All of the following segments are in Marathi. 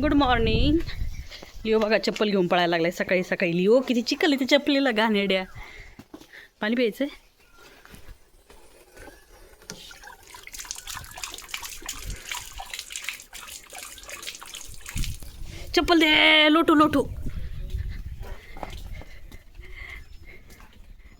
गुड मॉर्निंग लिओ बघा चप्पल घेऊन पळायला लागलाय सकाळी सकाळी. लिओ किती चिखल आहे त्या चप्पलीला घाणेड्या पाणी प्यायचं आहे चप्पल दे लोटू लोटू.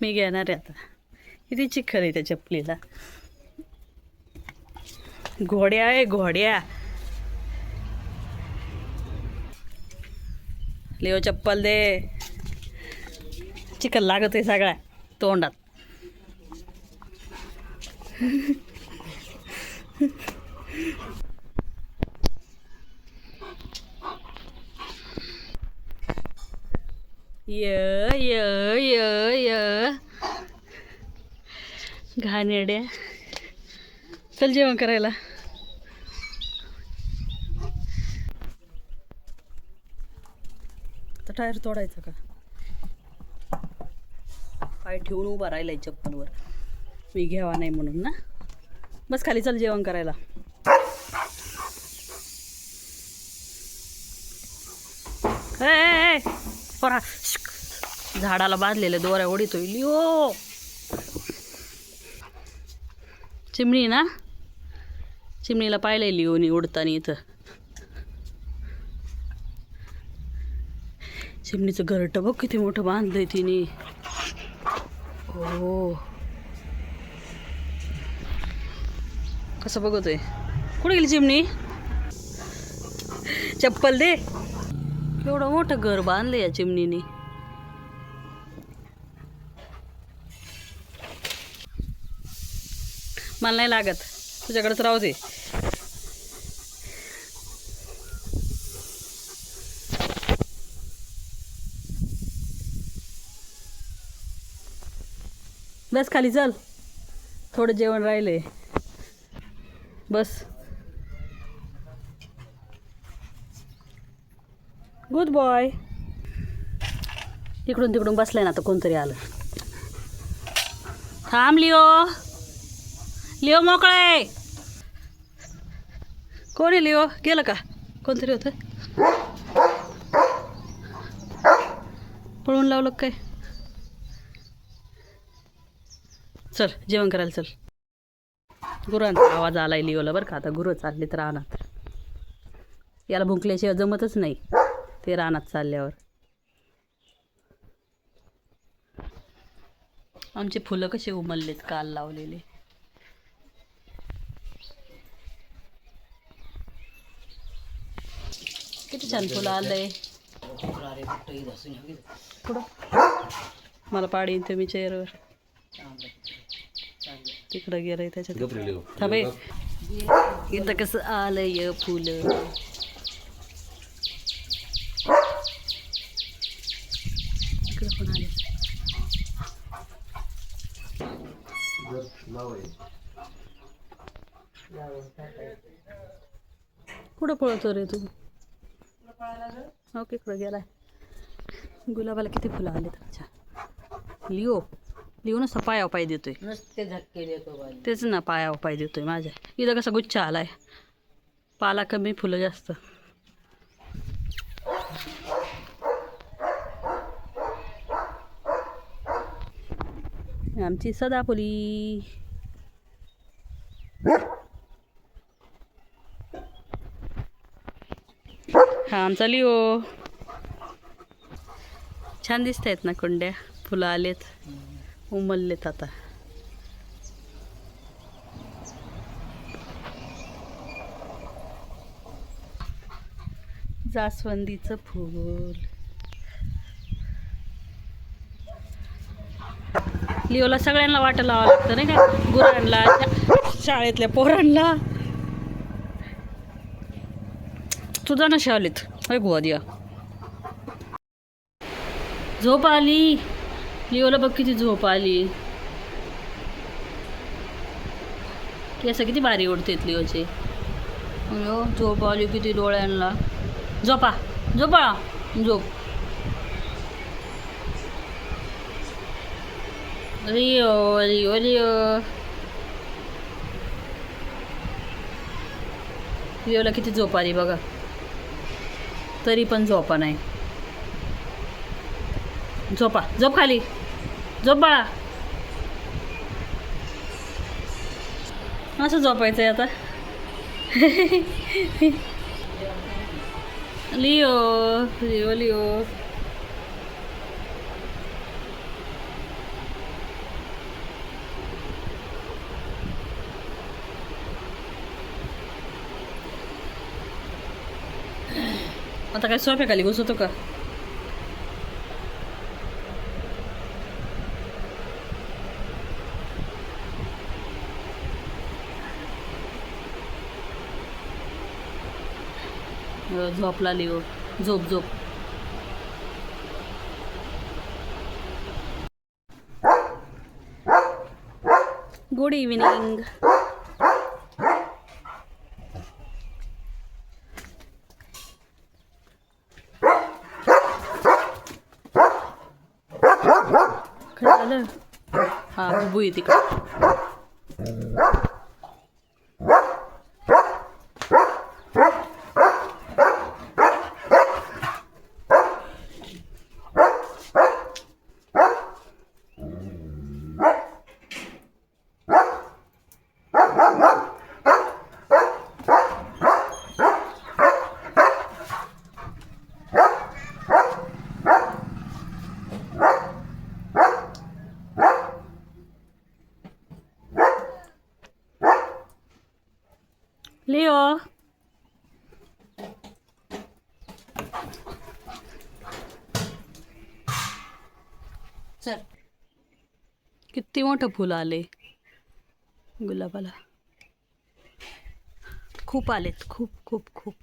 मी घेणार आहे आता. किती चिखल आहे त्या चप्पलीला. घोड्या आहे घोड्या. लिओ चप्पल दे. चिकन लागत आहे सगळ्या तोंडात. य य य य. घाणेड्या चल जेवण करायला. टायर तोडायचं का? पाय ठेवून उभा राहिलाय चप्पलवर. मी घ्यावा नाही म्हणून ना. बस खाली चल जेवण करायला. ए, ए, झाडाला बांधलेल्या दोऱ्या ओढितोय. लिओ. चिमणी ना? चिमणीला पाहिलंय लिओनी उडताना इथं. चिमणीचं घरटं बघ किती मोठं बांधलंय तिने. हो. कसं बघतोय? कुठे गेली चिमणी चप्पल दे. एवढं मोठं घर बांधलं या चिमणीने मला नाही लागत. तुझ्याकडेच राहू दे. बस खाली चल. थोडं जेवण राहिले बस. गुड बॉय तिकडून तिकडून बसलाय ना आता कोणतरी आलं. थांब लिओ. लिओ मोकळे कोण आहे लिओ? गेलं का? कोणतरी होतं. पळून लावलं काय? चल जेवण करायला चल. गुरांचा आवाज आलाय लिओला बरं का आता गुरं चालले तर रानात. याला भुंकल्याशिवाय जमतच नाही ते रानात चालल्यावर. आमचे फुलं कसे उमललेत काल लावलेले. किती छान फुलं आलंय. मला पाडी येईन तुम्ही चेअरवर. तिकडं गेलंय त्याच्यात. थांबे इथं कसं आलंय फुलं. इकडं पण आले कुठं पळतो रे तू? हो इकडं गेलाय. गुलाबाला किती फुलं आले त्याच्या लिओ. नुसता पायावर पाय देतोय. नुसते धक्के देतो तेच ना पायावर पाय देतोय माझ्या. इथं कसा गुच्छा आलाय. पाला कमी फुलं जास्त. आमची सदाफुली. हा आमचा लिओ. छान दिसत आहेत ना कुंड्या. फुलं आलेत. उमललेत आता. जास्वंदीचं फूल. लिओला सगळ्यांना वाटं लावावं लागतं नाही का? गुरांना शाळेतल्या पोरांना. तुझा ना शाळेत. ऐकू गोवा दिया. झोप आली. लिओला बघ किती झोप आली. केस किती भारी उडतेत लिओचे. लिओ झोप आली किती डोळ्यांना. झोपा झोपा झोप. रिओ रिओ रिओ लिओला किती झोप आली बघा. तरी पण झोपा नाही. झोपा झोप खाली. झोप. बाळा असं झोपायचं आहे आता. Leo Leo Leo. आता काय सोप्या खाली घुसवतो का? अं, झोपला लिओ. झोप झोप. गुड इव्हिनिंग हा बुबू येते का लिओ चल किती मोठं फुलं आले? गुलाबाला. खूप आलेत खूप खूप खूप.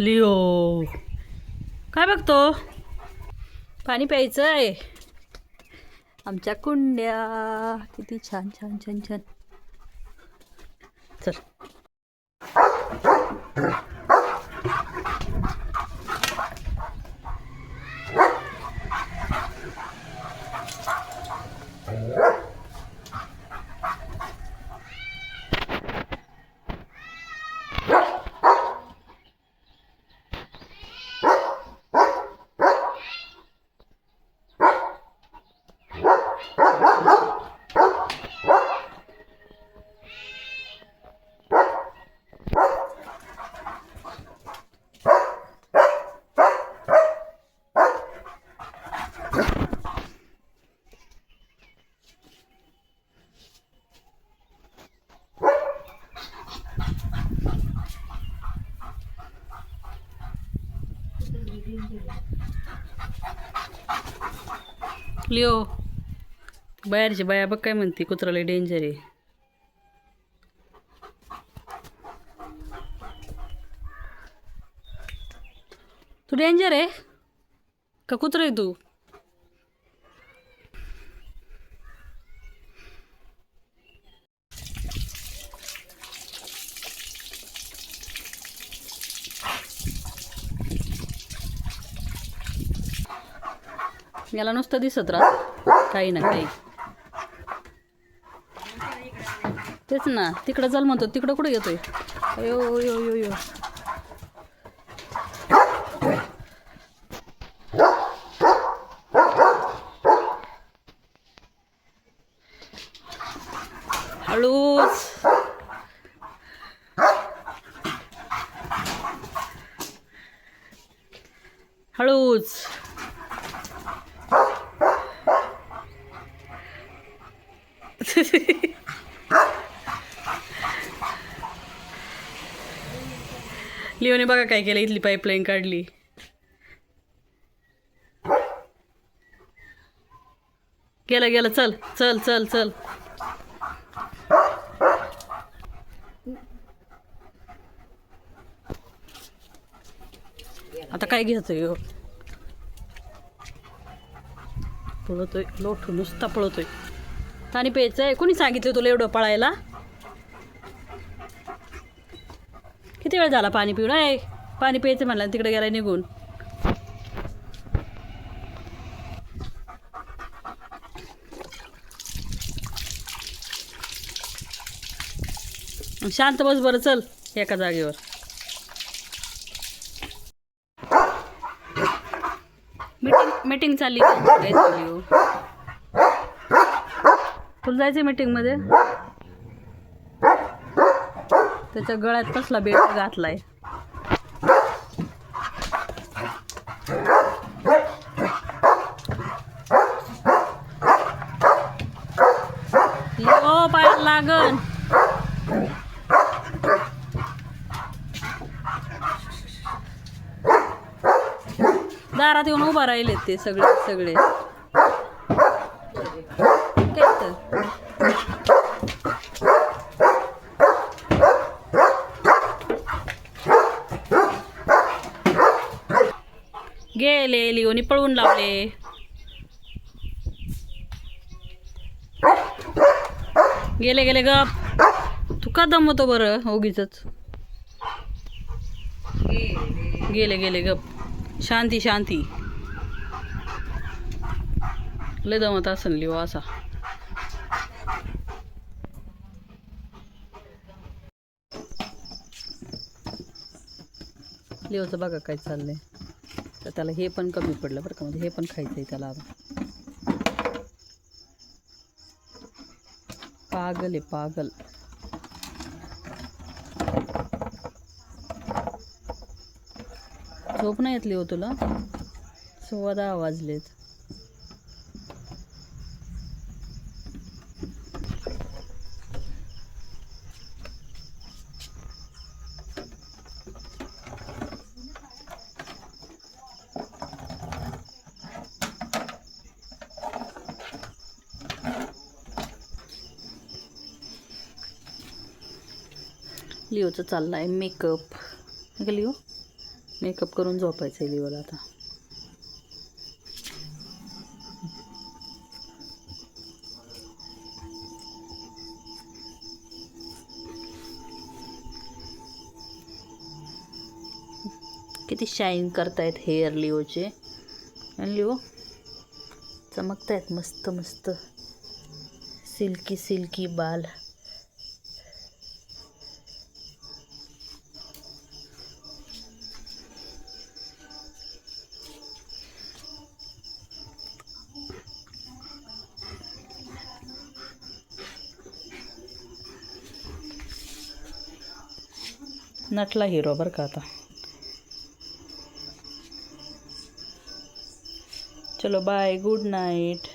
लिओ. काय बघतो? पाणी प्यायचं आहे. आमच्या कुंड्या किती छान छान छान छान. चल. लिओ बाहेरची बाया बघ काय म्हणते कुत्राला डेंजर आहे. तू डेंजर आहे? का कुत्र आहे तू? याला नुसतं दिसत राहत. काही ना काही. तेच ना तिकडं चल म्हणतो तिकडं कुठं येतोय? अयो यो यो यो लिओने बघा काय केलं इथली पाईपलाईन काढली. गेलं गेलं चल चल चल चल. आता काय घ्यायचं हो? पळतोय लोठ नुसता पळतोय. पाणी प्यायचं आहे कोणी सांगितलं तुला एवढं पळायला? किती वेळ झाला पाणी पिऊन? आहे पाणी प्यायचं म्हणलं आणि तिकडे गेला निघून. शांत बस बरं चल एका जागेवर. मीटिंग मीटिंग चालली काय चालली हो. तुला जायचं मीटिंगमध्ये? त्याच्या गळ्यात कसला बेल्ट घातलाय? ओ लागन. दारात येऊन उभा राहिलेत ते सगळे सगळे काय तर गेले पळून पळवून लावले. गेले गेले गप. तू का दमवतो बरं उगीच गेले गेले गप. शांती शांती. लय दमत असन लिओ असा. लिओचं बघा काय चाललंय. तर त्याला हे पण कमी पडलं बरं का. म्हणजे हे पण खायचं आहे त्याला आता. पागल आहे पागल. झोप नाही येतली हो तुला? सव्वा दहा वाजलेत. लिओचं चाललं आहे मेकअप का लिओ? मेकअप करून झोपायचं आहे लिओला आता. किती शाईन करतायत हेअर लिओचे. आणि लिओ चमकतायत मस्त मस्त सिल्की सिल्की बाल. नटला हिरो बरं का आता. चलो बाय गुड नाईट